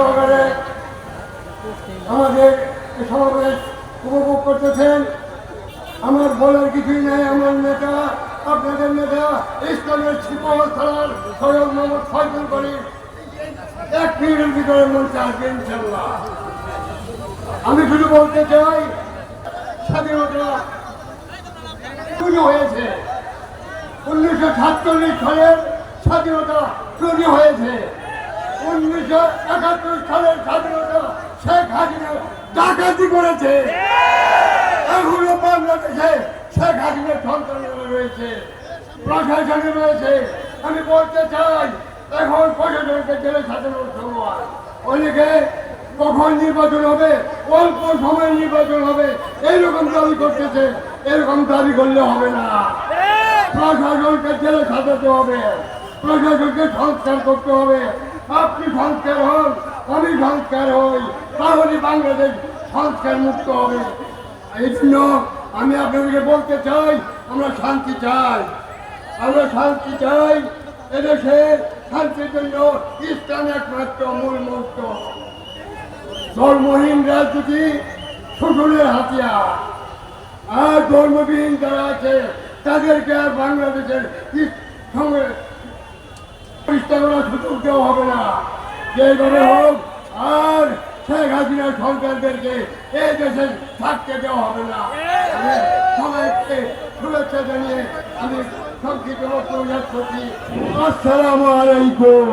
সহকারে আমাদের সমাবেশ উপভোগ করতেছেন। আমার বলার কিছুই নাই, আমার নেতা, আপনাদের নেতা ইসলামের খেলার সৈয়দ মোহাম্মদ ফয়জুল করিম। এক মিনিটের ভিতরে মঞ্চে আসবে ইনশাল্লাহ আমি শুধু বলতে চাই, স্বাধীনতা শুরু হয়েছে। উনিশশো সাতচল্লিশ সালের স্বাধীনতা তৈরি হয়েছে। উনিশশো একাত্তর সালের স্বাধীনতা শেখ হাসিনা ডাকাতি করেছে। এখনও বাংলাদেশে শেখ হাসিনার সন্তানেরা রয়েছে প্রশাসনে রয়েছে আমি বলতে চাই এখন প্রশাসনকে জেলে সাজানোর সময়। অনেকে কখন নির্বাচন হবে অল্প সময় নির্বাচন হবে এইরকম দাবি করতেছে এরকম দাবি করলে হবে না। প্রশাসনকে জেলে সাজাতে হবে। প্রশাসনকে সংস্কার করতে হবে। আপনি সংস্কার হন, আমি সংস্কার হই। তাহলে বাংলাদেশ সংস্কার মুক্ত হবে। এই জন্য আমি আপনাদেরকে বলতে চাই, আমরা শান্তি চাই। আমরা শান্তি চাই এদেশে শান্তির জন্য ইসলাম একমাত্র মূল মন্ত্র ধর্মহীন রাজনীতি শোষণের হাতিয়ার। আর ধর্মবিহীন যারা আছে, তাদেরকে আর বাংলাদেশের সঙ্গে প্রতিষ্ঠা করার হোক, আর শেখ হাসিনার সন্তানদেরকে এই দেশে থাকতে দেওয়া হবে না। আমি সংক্ষিপ্ত বক্তব্য আসসালামু আলাইকুম।